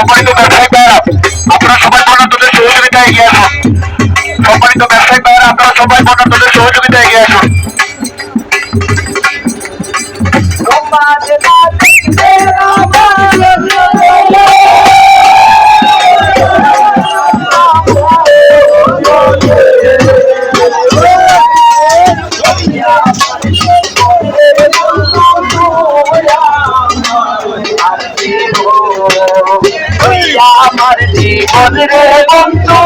সম্মানিত ব্যবসায়িক ভাইয়েরা, আপনারা সবাই বন্যার্থদের সহযোগিতায় এগিয়ে আসুন। সম্মানিত ব্যবসায়িক ভাইয়েরা, আপনারা সবাই বন্যার্থদের সহযোগিতায় এগিয়ে আসুন। আমার জীবন রে বন্ধু।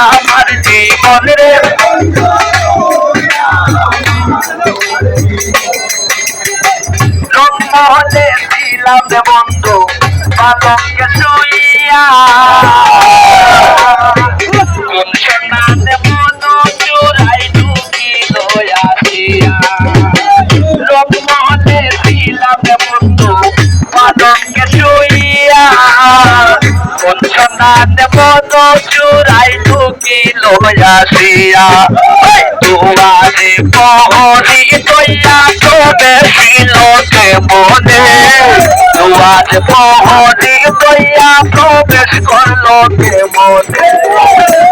আমার জীবন রে জন্মহলে ছিলাম রে বন্ধু পালকে শুইয়া। কোন সোনাতে মনো চোরাই ঢুকিল আসিয়া জন্মহলে ছিলাম রে বন্ধু পালকে শুইয়া। কোন ঢুকিল আসিয়া দুয়ারে পহরি তৈয়া তোবে শিলকে মনে। দুয়ারে পহরি তৈয়া প্রবেশ করল মনে।